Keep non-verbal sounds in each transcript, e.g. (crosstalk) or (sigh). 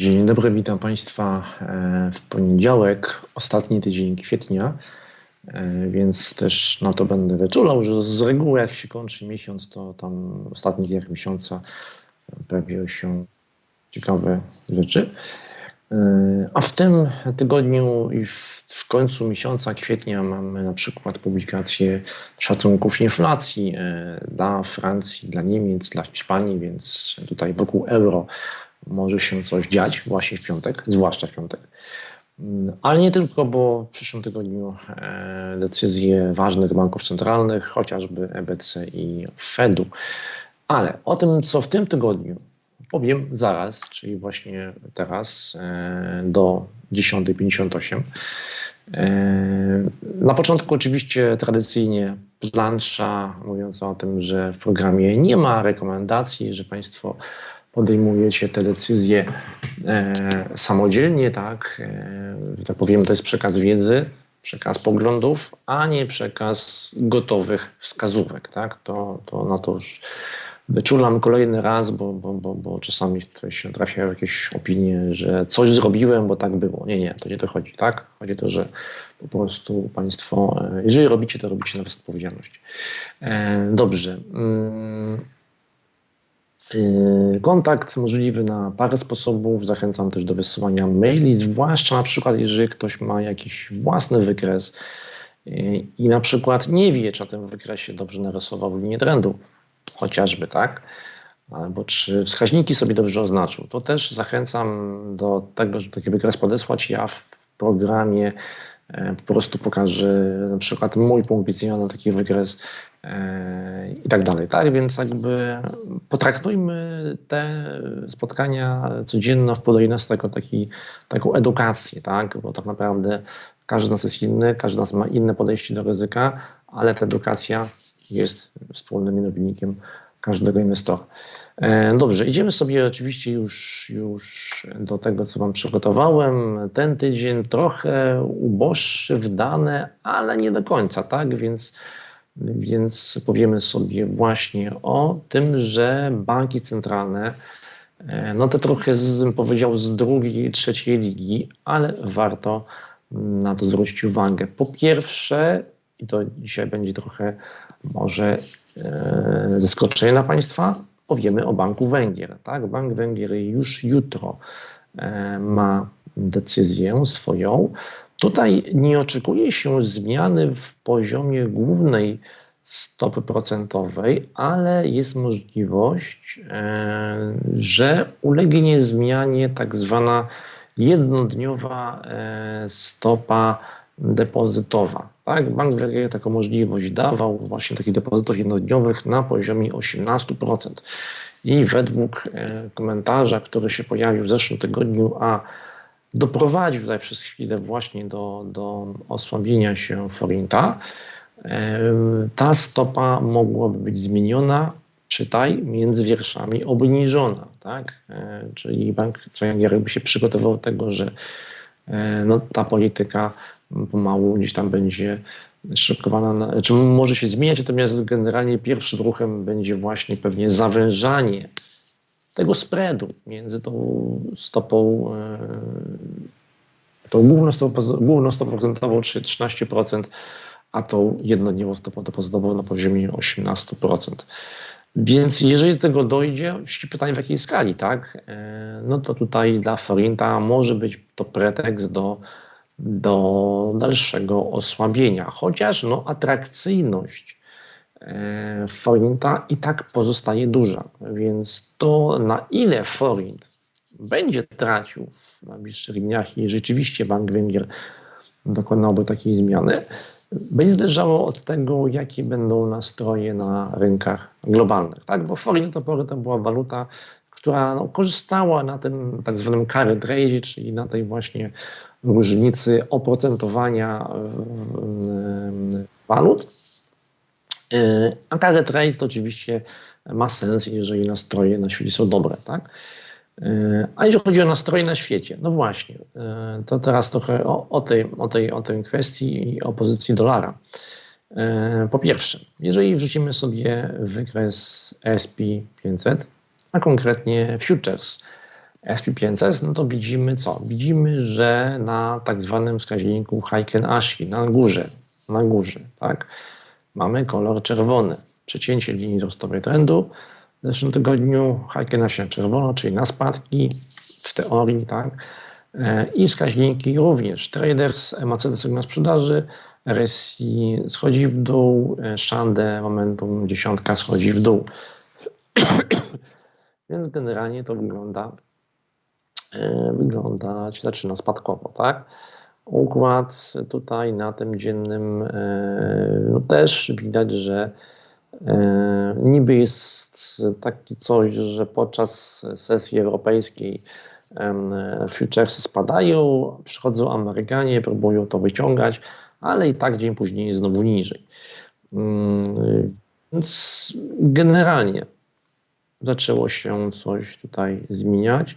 Dzień dobry, witam Państwa e, w poniedziałek, ostatni tydzień kwietnia, e, więc też na to będę wyczulał, że z reguły jak się kończy miesiąc, to tam ostatni dzień miesiąca pojawiają się ciekawe rzeczy. E, a w tym tygodniu i w, w końcu miesiąca kwietnia mamy na przykład publikację szacunków inflacji dla Francji, dla Niemiec, dla Hiszpanii, więc tutaj wokół euro może się coś dziać właśnie w piątek, zwłaszcza w piątek. Mm, ale nie tylko, bo w przyszłym tygodniu e, decyzje ważnych banków centralnych, chociażby EBC i Fedu. Ale o tym, co w tym tygodniu powiem zaraz, czyli właśnie teraz e, do 10.58. E, na początku oczywiście tradycyjnie plansza mówiąca o tym, że w programie nie ma rekomendacji, że Państwo podejmujecie te decyzje e, samodzielnie, tak, e, tak powiem, to jest przekaz wiedzy, przekaz poglądów, a nie przekaz gotowych wskazówek, tak, to, to na to już wyczulam kolejny raz, bo, bo, bo, bo czasami tutaj się trafiają jakieś opinie, że coś zrobiłem, bo tak było. Nie, nie, to nie to chodzi, tak? Chodzi o to, że po prostu Państwo, e, jeżeli robicie, to robicie na odpowiedzialność. E, dobrze. Mm. Yy, kontakt możliwy na parę sposobów. Zachęcam też do wysyłania maili, zwłaszcza na przykład, jeżeli ktoś ma jakiś własny wykres yy, i na przykład nie wie, czy na tym wykresie dobrze narysował linię trendu, chociażby, tak? Albo czy wskaźniki sobie dobrze oznaczył. To też zachęcam do tego, żeby taki wykres podesłać. Ja w programie E, po prostu pokażę na przykład mój punkt widzenia na taki wykres i tak dalej. Tak więc jakby potraktujmy te spotkania codzienne w podejście nas jako taki, taką edukację, tak? bo tak naprawdę każdy z nas jest inny, każdy z nas ma inne podejście do ryzyka, ale ta edukacja jest wspólnym mianownikiem każdego inwestora. E, dobrze, idziemy sobie oczywiście już, już do tego, co Wam przygotowałem. Ten tydzień trochę uboższy w dane, ale nie do końca, tak? Więc, więc powiemy sobie właśnie o tym, że banki centralne, e, no to trochę, z, powiedział, z drugiej, trzeciej ligi, ale warto na to zwrócić uwagę. Po pierwsze, i to dzisiaj będzie trochę może e, zaskoczenie dla Państwa, powiemy o Banku Węgier. Tak? Bank Węgier już jutro e, ma decyzję swoją. Tutaj nie oczekuje się zmiany w poziomie głównej stopy procentowej, ale jest możliwość, e, że ulegnie zmianie tak zwana jednodniowa e, stopa depozytowa. Tak? Bank Węgier taką możliwość dawał właśnie takich depozytów jednodniowych na poziomie 18%. I według e, komentarza, który się pojawił w zeszłym tygodniu, a doprowadził tutaj przez chwilę właśnie do, do osłabienia się forinta, e, ta stopa mogłaby być zmieniona, czytaj, między wierszami obniżona. Tak? E, czyli bank Węgier by się przygotował do tego, że no, ta polityka pomału gdzieś tam będzie szybkowana, na, czy może się zmieniać, natomiast generalnie pierwszym ruchem będzie właśnie pewnie zawężanie tego spreadu między tą stopą, e, tą główną stopą, główną stopą procentową, czyli 13%, a tą jednodniową stopą depozytową na poziomie 18%. Więc jeżeli do tego dojdzie, pytanie w jakiej skali, tak, e, no to tutaj dla Forinta może być to pretekst do do dalszego osłabienia. Chociaż no, atrakcyjność forinta i tak pozostaje duża, więc to na ile forint będzie tracił w najbliższych dniach i rzeczywiście Bank Węgier dokonałby takiej zmiany, będzie zależało od tego, jakie będą nastroje na rynkach globalnych. Tak? Bo forint do to była waluta, która no, korzystała na tym tak zwanym carry trade, czyli na tej właśnie różnicy oprocentowania e, e, walut. E, a carry trade to oczywiście ma sens, jeżeli nastroje na świecie są dobre, tak? A jeżeli chodzi o nastroje na świecie, no właśnie, to teraz trochę o, o, tej, o, tej, o tej kwestii i o pozycji dolara. Po pierwsze, jeżeli wrzucimy sobie wykres SP 500, a konkretnie futures SP500, no to widzimy co? Widzimy, że na tak zwanym wskaźniku Heiken Ashi, na górze, na górze, tak, mamy kolor czerwony, przecięcie linii wzrostowej trendu. W zeszłym tygodniu Heiken na czerwono, czyli na spadki w teorii, tak, e, i wskaźniki również. Traders, MACD sygnał sprzedaży, RSI schodzi w dół, e, Shande momentum dziesiątka schodzi w dół. (coughs) Więc generalnie to wygląda, e, wyglądać zaczyna spadkowo, tak? Układ tutaj na tym dziennym e, no też widać, że niby jest taki coś, że podczas sesji europejskiej futuresy spadają, przychodzą Amerykanie, próbują to wyciągać, ale i tak dzień później znowu niżej. Mm, więc generalnie zaczęło się coś tutaj zmieniać.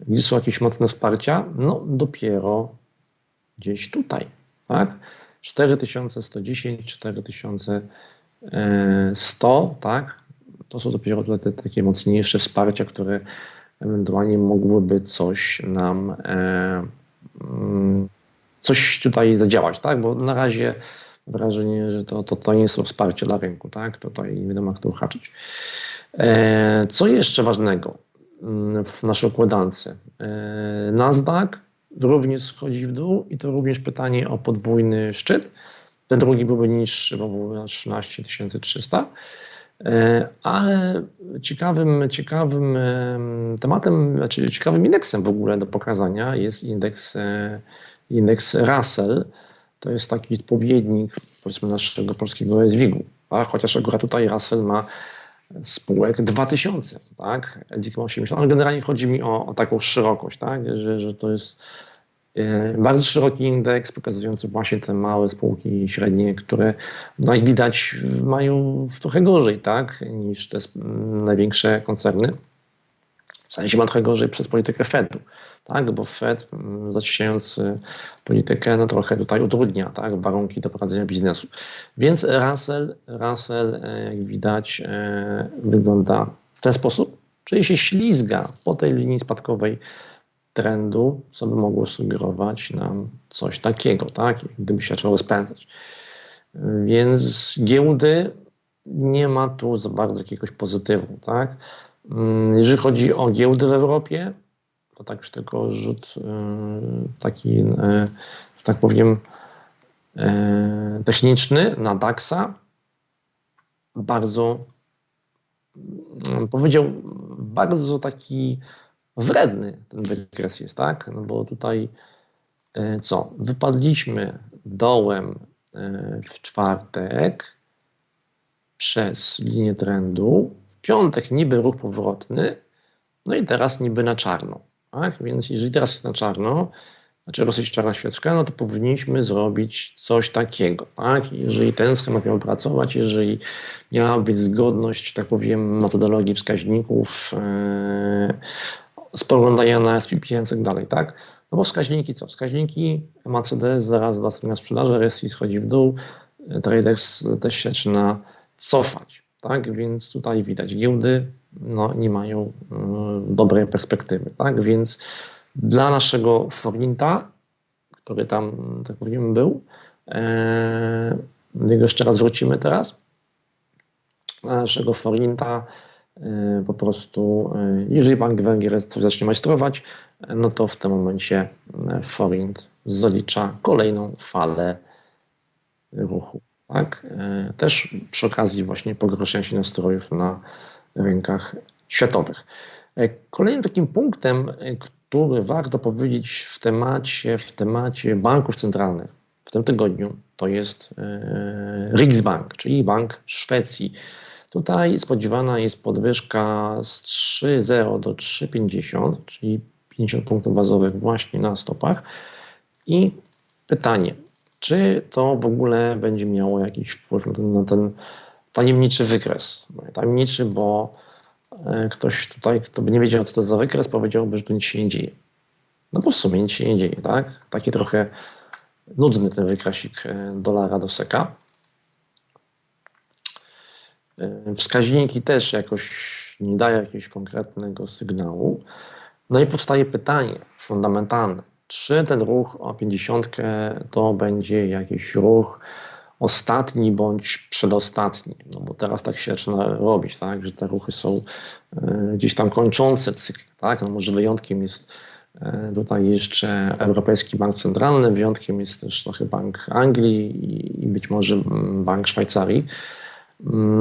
Gdzie są jakieś mocne wsparcia? No dopiero gdzieś tutaj, tak? 4110, 4100, tak? To są dopiero tutaj te takie mocniejsze wsparcia, które ewentualnie mogłyby coś nam e, mm, coś tutaj zadziałać, tak? Bo na razie wrażenie, że to, to, to nie są wsparcie dla rynku, tak? Tutaj nie wiadomo, jak to uhaczyć. E, co jeszcze ważnego mm, w naszej układance? E, Nasdaq również schodzi w dół i to również pytanie o podwójny szczyt. Ten drugi byłby niższy, bo był na 13 300. E, ale ciekawym, ciekawym tematem, znaczy ciekawym indeksem w ogóle do pokazania jest indeks indeks Russell, to jest taki odpowiednik powiedzmy naszego polskiego SWIG-u, chociaż akurat tutaj Russell ma spółek 2000, tak, ma 80, ale generalnie chodzi mi o, o taką szerokość, tak, że, że to jest e, bardzo szeroki indeks pokazujący właśnie te małe spółki średnie, które no jak widać mają trochę gorzej, tak, niż te największe koncerny. W sensie ma trochę gorzej przez politykę Fedu tak, bo Fed mm, zacieśniając y, politykę no trochę tutaj utrudnia tak, warunki do prowadzenia biznesu. Więc Russell, Russell e, jak widać e, wygląda w ten sposób, czyli się ślizga po tej linii spadkowej trendu, co by mogło sugerować nam coś takiego, tak, gdyby się zaczęło spędzać. Więc giełdy nie ma tu za bardzo jakiegoś pozytywu, tak. Mm, jeżeli chodzi o giełdy w Europie, to tak już tylko rzut e, taki, e, że tak powiem, e, techniczny na DAX-a. Bardzo, mm, powiedział, bardzo taki wredny ten wykres jest, tak? No bo tutaj co? Wypadliśmy dołem w czwartek przez linię trendu, piątek niby ruch powrotny, no i teraz niby na czarno. Tak? Więc jeżeli teraz jest na czarno, znaczy dosyć czarna świeczka, no to powinniśmy zrobić coś takiego. Tak? Jeżeli ten schemat miał pracować, jeżeli miała być zgodność, tak powiem, metodologii wskaźników, yy, spoglądania na SP5 i tak dalej, tak? No bo wskaźniki co? Wskaźniki MACD zaraz dla strony sprzedaży, RSI schodzi w dół, traders też się zaczyna cofać, tak? Więc tutaj widać giełdy no, nie mają y, dobrej perspektywy. Tak? Więc dla naszego forinta, który tam, tak powiem, był, e, jego jeszcze raz wrócimy teraz, naszego forinta e, po prostu, e, jeżeli Bank Węgier zacznie majstrować, no to w tym momencie forint zalicza kolejną falę ruchu. Tak? Też przy okazji właśnie pogorszenia się nastrojów na rynkach światowych. E, kolejnym takim punktem, e, który warto powiedzieć w temacie, w temacie banków centralnych w tym tygodniu, to jest e, Riksbank, czyli Bank Szwecji. Tutaj spodziewana jest podwyżka z 3,0 do 3,50, czyli 50 punktów bazowych właśnie na stopach. I pytanie, czy to w ogóle będzie miało jakiś wpływ na ten, tajemniczy wykres. Tajemniczy, bo e, ktoś tutaj, kto by nie wiedział, co to za wykres, powiedziałby, że tu nic się nie dzieje. No bo w sumie nic się nie dzieje, tak? Taki trochę nudny ten wykresik e, dolara do seka. E, wskaźniki też jakoś nie dają jakiegoś konkretnego sygnału. No i powstaje pytanie fundamentalne, czy ten ruch o 50 to będzie jakiś ruch ostatni bądź przedostatni, no bo teraz tak się zaczyna robić, tak, że te ruchy są e, gdzieś tam kończące cykl, tak, no może wyjątkiem jest e, tutaj jeszcze Europejski Bank Centralny, wyjątkiem jest też trochę Bank Anglii i być może mm, Bank Szwajcarii,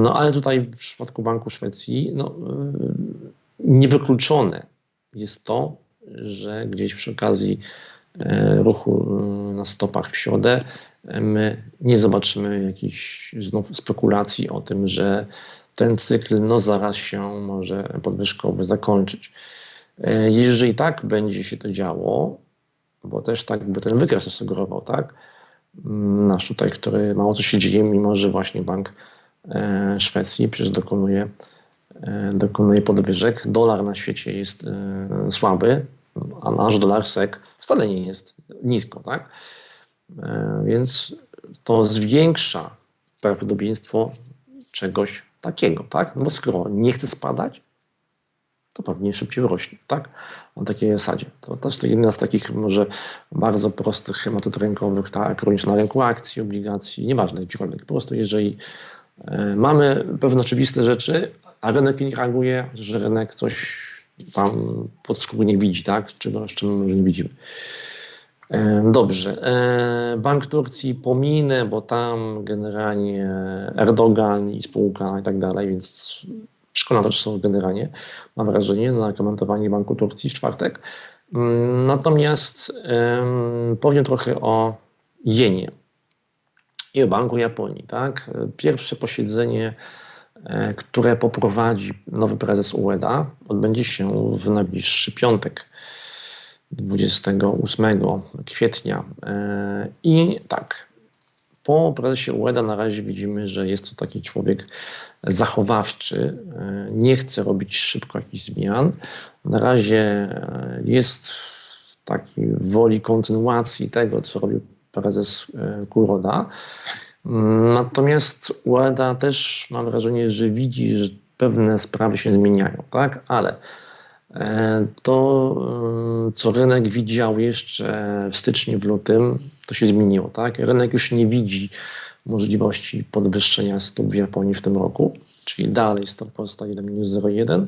no ale tutaj w przypadku Banku Szwecji no, e, niewykluczone jest to, że gdzieś przy okazji ruchu na stopach w środę my nie zobaczymy jakichś znów spekulacji o tym, że ten cykl no zaraz się może podwyżkowy zakończyć. E, jeżeli tak będzie się to działo, bo też tak by ten wykres sugerował, tak, mm, nasz tutaj, który mało co się dzieje, mimo że właśnie Bank e, Szwecji przecież dokonuje, e, dokonuje podwyżek. Dolar na świecie jest słaby, a nasz dolar SEK wcale nie jest nisko, tak? E, więc to zwiększa prawdopodobieństwo czegoś takiego, tak? No bo skoro nie chce spadać, to pewnie szybciej rośnie, tak? Na takiej zasadzie. To też to jedna z takich może bardzo prostych metod rynkowych, tak? Również na rynku akcji, obligacji, nieważne gdziekolwiek. Po prostu jeżeli e, mamy pewne oczywiste rzeczy, a rynek nie reaguje, że rynek coś tam podskórnie widzi, tak? Czego, z czym może nie widzimy. E, dobrze. E, Bank Turcji pominę, bo tam generalnie Erdogan i spółka i tak dalej, więc szkoda też są generalnie, mam wrażenie, na komentowanie Banku Turcji w czwartek. Mm, natomiast powiem trochę o jenie i o Banku Japonii. Tak? Pierwsze posiedzenie, które poprowadzi nowy prezes UEDA, odbędzie się w najbliższy piątek. 28 kwietnia. E, I tak, po prezesie UEDA na razie widzimy, że jest to taki człowiek zachowawczy, e, nie chce robić szybko jakichś zmian. Na razie e, jest w takiej woli kontynuacji tego, co robił prezes Kuroda. Natomiast UEDA też mam wrażenie, że widzi, że pewne sprawy się zmieniają, tak? Ale E, to, e, co rynek widział jeszcze w styczniu, w lutym, to się zmieniło. Tak? Rynek już nie widzi możliwości podwyższenia stóp w Japonii w tym roku, czyli dalej stop pozostaje na minus 0,1.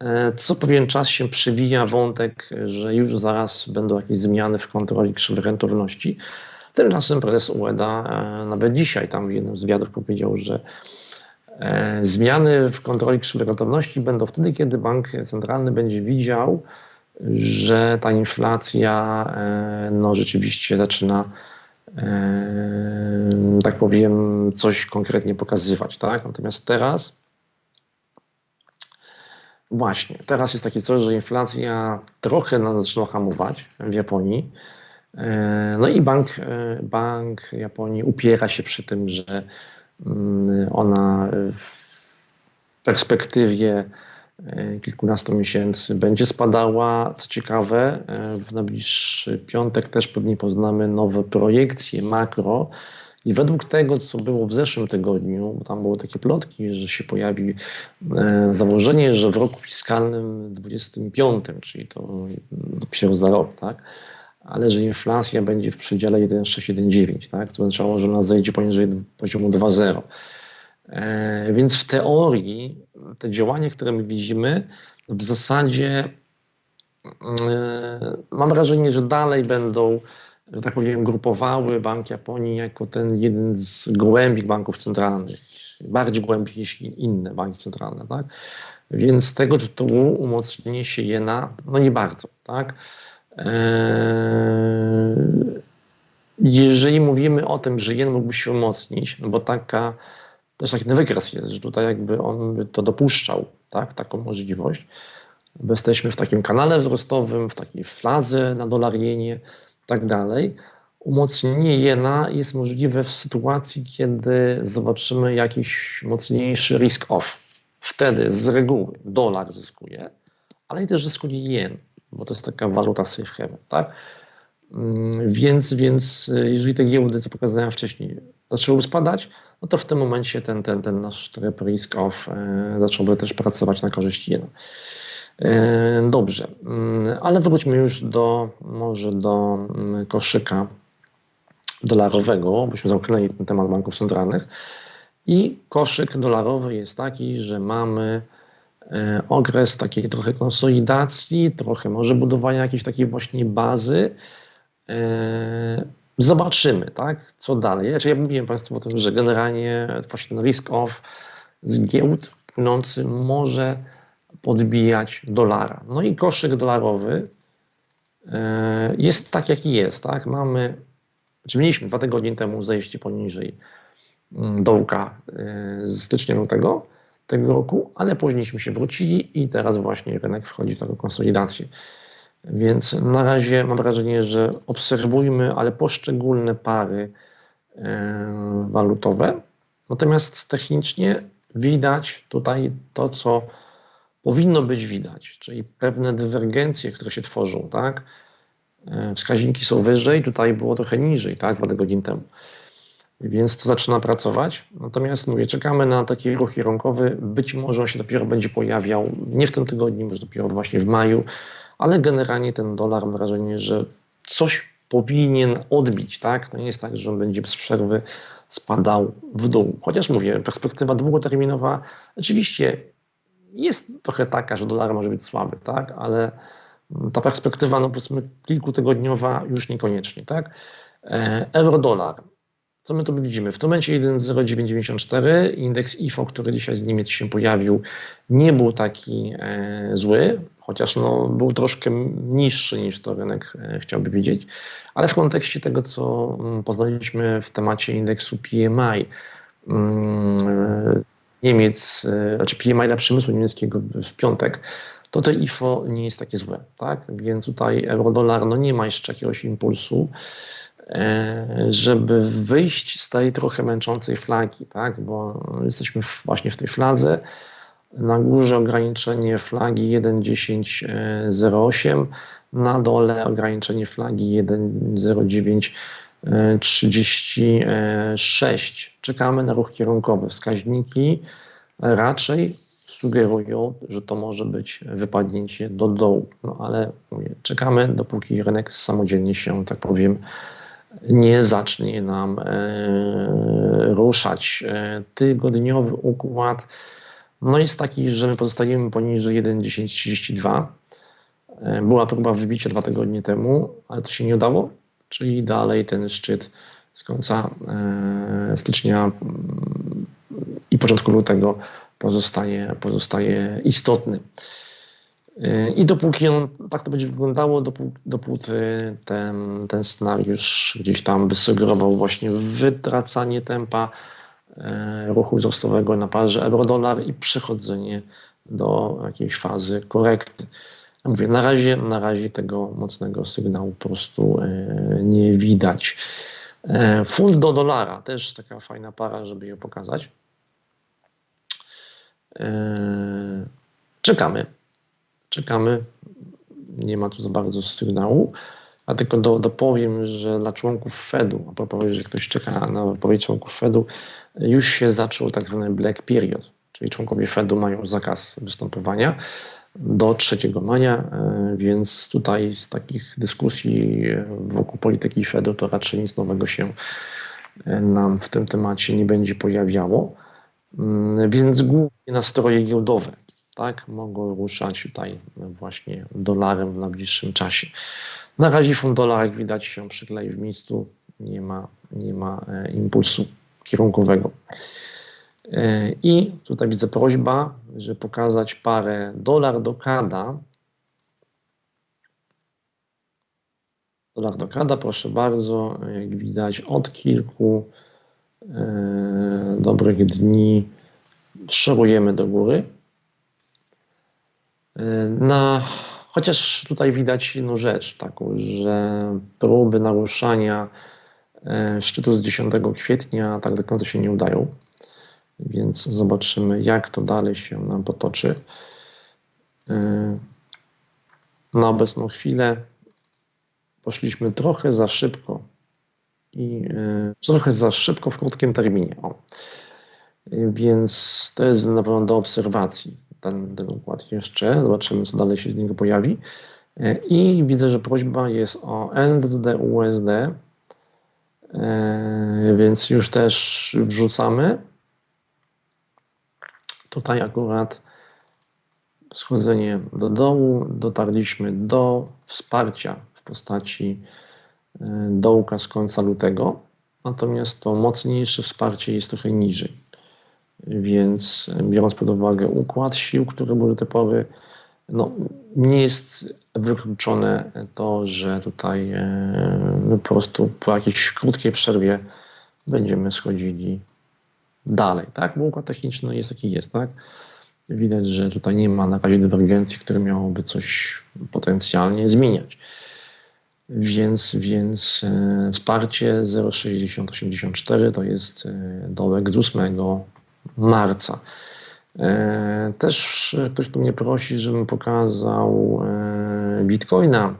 E, co pewien czas się przewija wątek, że już zaraz będą jakieś zmiany w kontroli krzywej rentowności. Tymczasem prezes UEDA nawet dzisiaj tam w jednym z wywiadów powiedział, że E, zmiany w kontroli krzywej będą wtedy, kiedy bank centralny będzie widział, że ta inflacja e, no, rzeczywiście zaczyna, e, tak powiem, coś konkretnie pokazywać. Tak? Natomiast teraz, właśnie, teraz jest takie coś, że inflacja trochę zaczyna hamować w Japonii. No i bank, bank Japonii upiera się przy tym, że Mm, ona w perspektywie e, kilkunastu miesięcy będzie spadała. Co ciekawe, e, w najbliższy piątek też pewnie poznamy nowe projekcje makro. I według tego, co było w zeszłym tygodniu, bo tam były takie plotki, że się pojawi e, założenie, że w roku fiskalnym 25, czyli to dopiero za rok, tak, ale że inflacja będzie w przedziale 1,6-1,9, tak? co oznaczało, że ona zejdzie poniżej poziomu 2,0. E, więc w teorii te działania, które my widzimy, w zasadzie e, mam wrażenie, że dalej będą, że tak powiem, grupowały Bank Japonii jako ten jeden z głębich banków centralnych, bardziej głębich niż inne banki centralne. Tak? Więc z tego tytułu umocnienie się jena, no nie bardzo. Tak? Eee, jeżeli mówimy o tym, że jen mógłby się umocnić, no bo taka, też taki wykres jest, że tutaj jakby on by to dopuszczał, tak, taką możliwość, bo jesteśmy w takim kanale wzrostowym, w takiej flazy na dolar jenie, tak dalej. Umocnienie jena jest możliwe w sytuacji, kiedy zobaczymy jakiś mocniejszy risk off. Wtedy z reguły dolar zyskuje, ale i też zyskuje jen bo to jest taka waluta safe haven, tak? Mm, więc, więc y, jeżeli te giełdy, co pokazałem wcześniej, zaczęły spadać, no to w tym momencie ten, ten, ten nasz trap risk off e, zacząłby też pracować na korzyść jena. Dobrze, mm, ale wróćmy już do, może do mm, koszyka dolarowego, byśmy zamknęli ten temat banków centralnych. I koszyk dolarowy jest taki, że mamy okres takiej trochę konsolidacji, trochę może budowania jakiejś takiej właśnie bazy. E, zobaczymy, tak, co dalej. Znaczy, ja mówiłem Państwu o tym, że generalnie właśnie ten risk off z giełd płynący może podbijać dolara. No i koszyk dolarowy e, jest tak, jaki jest. Tak? Mamy, czy mieliśmy dwa tygodnie temu zejście poniżej mm, dołka e, z stycznia lutego tego roku, ale późniejśmy się wrócili i teraz właśnie rynek wchodzi w taką konsolidację. Więc na razie mam wrażenie, że obserwujmy, ale poszczególne pary e, walutowe. Natomiast technicznie widać tutaj to, co powinno być widać, czyli pewne dywergencje, które się tworzą, tak? E, wskaźniki są wyżej, tutaj było trochę niżej, tak, dwa godzin temu. Więc to zaczyna pracować. Natomiast mówię, czekamy na taki ruch kierunkowy. Być może on się dopiero będzie pojawiał nie w tym tygodniu, może dopiero właśnie w maju, ale generalnie ten dolar mam wrażenie, że coś powinien odbić, tak? To nie jest tak, że on będzie bez przerwy spadał w dół. Chociaż mówię, perspektywa długoterminowa oczywiście jest trochę taka, że dolar może być słaby, tak? Ale ta perspektywa, no powiedzmy, kilkutygodniowa już niekoniecznie, tak? E, euro-dolar. Co my tu widzimy? W tym momencie 1,0994, indeks IFO, który dzisiaj z Niemiec się pojawił, nie był taki e, zły, chociaż no, był troszkę niższy niż to rynek e, chciałby widzieć, ale w kontekście tego, co mm, poznaliśmy w temacie indeksu PMI, mm, Niemiec, e, znaczy PMI dla przemysłu niemieckiego w piątek, to to IFO nie jest takie złe, tak? Więc tutaj euro-dolar no nie ma jeszcze jakiegoś impulsu, żeby wyjść z tej trochę męczącej flagi, tak? Bo jesteśmy właśnie w tej fladze. Na górze ograniczenie flagi 1.10.08, na dole ograniczenie flagi 1.09 36. Czekamy na ruch kierunkowy. Wskaźniki raczej sugerują, że to może być wypadnięcie do dołu. No ale mówię, czekamy, dopóki rynek samodzielnie się, tak powiem, nie zacznie nam e, ruszać. E, tygodniowy układ no jest taki, że my pozostajemy poniżej 1,1032. E, była próba wybicia dwa tygodnie temu, ale to się nie udało czyli dalej ten szczyt z końca stycznia mm, i początku lutego pozostaje, pozostaje istotny. I dopóki on, tak to będzie wyglądało, dopóty ten, ten scenariusz gdzieś tam by sugerował właśnie wytracanie tempa e, ruchu wzrostowego na parze euro-dolar i przechodzenie do jakiejś fazy korekty. Mówię, na razie, na razie tego mocnego sygnału po prostu e, nie widać. E, funt do dolara, też taka fajna para, żeby ją pokazać. Czekamy. Czekamy. Nie ma tu za bardzo sygnału. A tylko do, dopowiem, że dla członków Fedu, a propos, że ktoś czeka na wypowiedź członków Fedu, już się zaczął tak zwany black period, czyli członkowie Fedu mają zakaz występowania do 3 maja, e, więc tutaj z takich dyskusji wokół polityki Fedu to raczej nic nowego się e, nam w tym temacie nie będzie pojawiało. Mm, więc głównie nastroje giełdowe tak, mogą ruszać tutaj właśnie dolarem w najbliższym czasie. Na razie fund dolar, jak widać, się przykleił w miejscu, nie ma, nie ma e, impulsu kierunkowego. E, I tutaj widzę prośba, żeby pokazać parę dolar do kada. Dolar do kada, proszę bardzo, jak widać od kilku e, dobrych dni szerujemy do góry. E, na, chociaż tutaj widać no rzecz taką, że próby naruszania szczytu z 10 kwietnia tak do końca się nie udają więc zobaczymy, jak to dalej się nam potoczy. E, na obecną chwilę poszliśmy trochę za szybko i trochę za szybko w krótkim terminie. O. Więc to jest na pewno do obserwacji. Ten, ten układ jeszcze. Zobaczymy, co dalej się z niego pojawi. E, I widzę, że prośba jest o NZD USD, e, więc już też wrzucamy. Tutaj akurat schodzenie do dołu, dotarliśmy do wsparcia w postaci e, dołka z końca lutego, natomiast to mocniejsze wsparcie jest trochę niżej. Więc biorąc pod uwagę układ sił, który był pory, no, nie jest wykluczone to, że tutaj e, my po prostu po jakiejś krótkiej przerwie będziemy schodzili dalej, tak? Bo układ techniczny jest jaki jest, tak? Widać, że tutaj nie ma na razie dywergencji, które miałoby coś potencjalnie zmieniać. Więc, więc e, wsparcie 0,6084 to jest e, dołek z 8 marca. E, też ktoś tu mnie prosi, żebym pokazał e, Bitcoina.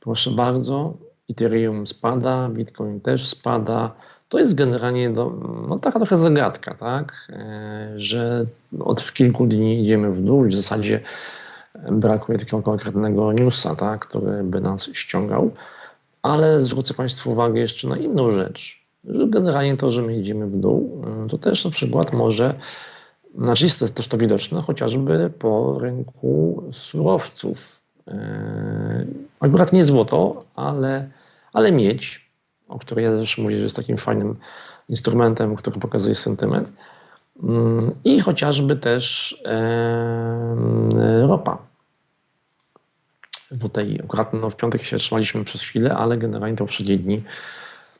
Proszę bardzo, Ethereum spada, Bitcoin też spada. To jest generalnie do, no, taka trochę zagadka, tak? E, że od kilku dni idziemy w dół i w zasadzie brakuje takiego konkretnego newsa, tak? który by nas ściągał. Ale zwrócę Państwu uwagę jeszcze na inną rzecz, generalnie to, że my idziemy w dół, to też na przykład może znaczy jest też to widoczne chociażby po rynku surowców. E, akurat nie złoto, ale, ale miedź, o której ja zresztą mówię, że jest takim fajnym instrumentem, który pokazuje sentyment. Mm, I chociażby też e, ropa. Tutaj akurat no, w piątek się trzymaliśmy przez chwilę, ale generalnie to poprzednie dni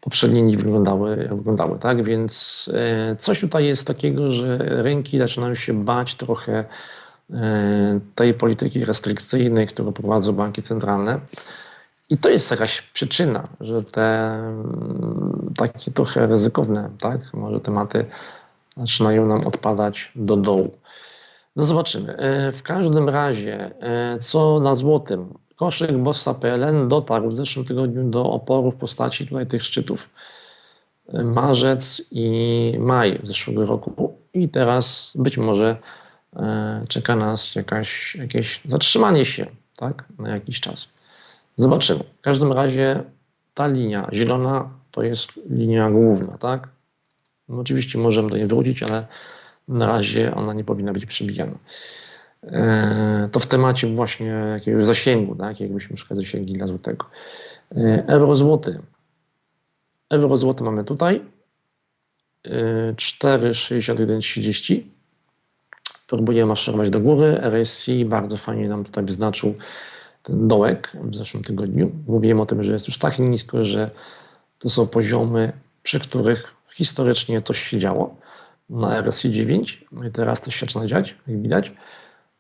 poprzednie nie wyglądały, jak wyglądały, tak? Więc e, coś tutaj jest takiego, że rynki zaczynają się bać trochę e, tej polityki restrykcyjnej, którą prowadzą banki centralne. I to jest jakaś przyczyna, że te mm, takie trochę ryzykowne, tak? Może tematy zaczynają nam odpadać do dołu. No zobaczymy. E, w każdym razie, co na złotym? Koszyk Bossa PLN dotarł w zeszłym tygodniu do oporu w postaci tutaj tych szczytów marzec i maj zeszłego roku i teraz być może e, czeka nas jakaś, jakieś zatrzymanie się tak, na jakiś czas. Zobaczymy. W każdym razie ta linia zielona to jest linia główna, tak? No oczywiście możemy do niej wrócić, ale na razie ona nie powinna być przybijana. E, to w temacie właśnie jakiegoś zasięgu, tak? jakbyśmy szukali zasięgi dla złotego. E, euro złoty. Euro złoty mamy tutaj 4,6130. E, Próbuję maszerować do góry. RSI bardzo fajnie nam tutaj wyznaczył ten dołek w zeszłym tygodniu. Mówiłem o tym, że jest już tak nisko, że to są poziomy, przy których historycznie coś się działo na RSI 9. No i teraz to się zaczyna dziać, jak widać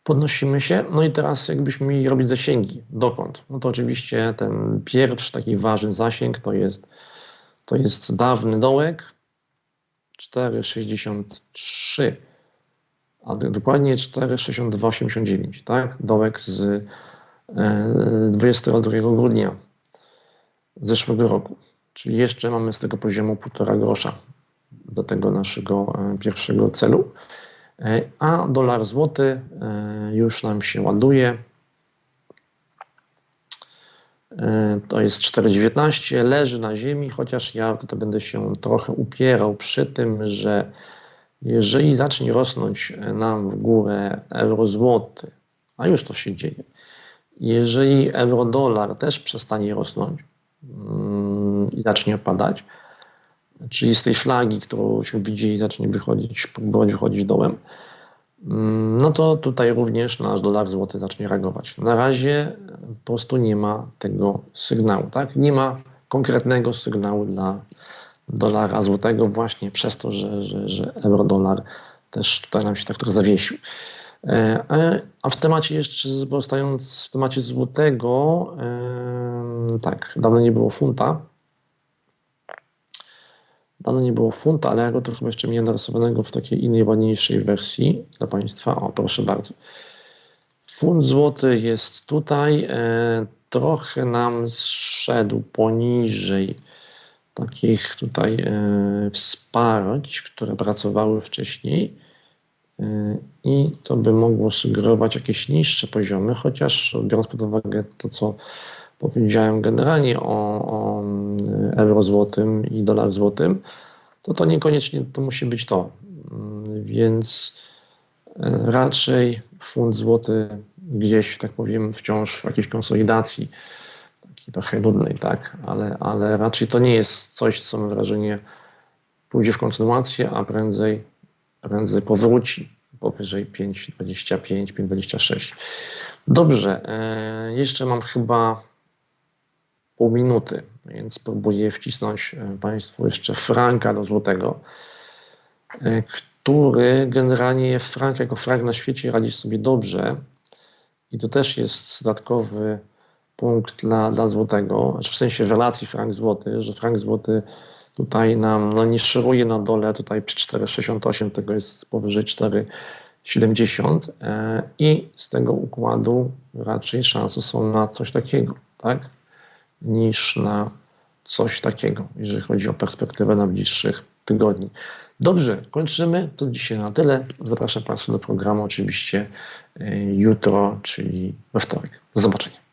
podnosimy się. No i teraz jakbyśmy mieli robić zasięgi, dokąd? No to oczywiście ten pierwszy taki ważny zasięg to jest, to jest dawny dołek 4,63, a dokładnie 4,62,89, tak? Dołek z 22 e, grudnia zeszłego roku. Czyli jeszcze mamy z tego poziomu półtora grosza do tego naszego e, pierwszego celu. E, a dolar złoty e, już nam się ładuje. E, to jest 4,19, leży na ziemi, chociaż ja tutaj będę się trochę upierał przy tym, że jeżeli zacznie rosnąć nam w górę euro-złoty, a już to się dzieje, jeżeli euro-dolar też przestanie rosnąć mm, i zacznie opadać, czyli z tej flagi, którą się widzieli, zacznie wychodzić, próbować wychodzić dołem, mm, no to tutaj również nasz dolar złoty zacznie reagować. Na razie po prostu nie ma tego sygnału, tak? Nie ma konkretnego sygnału dla dolara złotego właśnie przez to, że, że, że euro-dolar też tutaj nam się tak trochę zawiesił. E, e, a w temacie jeszcze, pozostając w temacie złotego, tak, dawno nie było funta, Dane nie było funta, ale ja go to chyba jeszcze miałem narysowanego w takiej innej, ładniejszej wersji dla Państwa. O, proszę bardzo. Funt złoty jest tutaj. E, trochę nam zszedł poniżej takich tutaj e, wsparć, które pracowały wcześniej. i to by mogło sugerować jakieś niższe poziomy, chociaż biorąc pod uwagę to, co powiedziałem generalnie o, o euro złotym i dolar złotym, to to niekoniecznie to musi być to. Więc e, raczej funt złoty gdzieś, tak powiem, wciąż w jakiejś konsolidacji, takiej trochę nudnej, tak, ale, ale raczej to nie jest coś, co mam wrażenie pójdzie w kontynuację, a prędzej, prędzej powróci powyżej 5,25, 5,26. Dobrze, e, jeszcze mam chyba pół minuty, więc próbuję wcisnąć e, Państwu jeszcze franka do złotego, e, który generalnie frank jako frank na świecie radzi sobie dobrze i to też jest dodatkowy punkt dla, dla złotego, znaczy w sensie relacji frank-złoty, że frank złoty tutaj nam no, nie szeruje na dole, tutaj przy 4,68 tego jest powyżej 4,70 e, i z tego układu raczej szanse są na coś takiego, tak? Niż na coś takiego, jeżeli chodzi o perspektywę najbliższych tygodni. Dobrze, kończymy. To dzisiaj na tyle. Zapraszam Państwa do programu oczywiście e, jutro, czyli we wtorek. Do zobaczenia.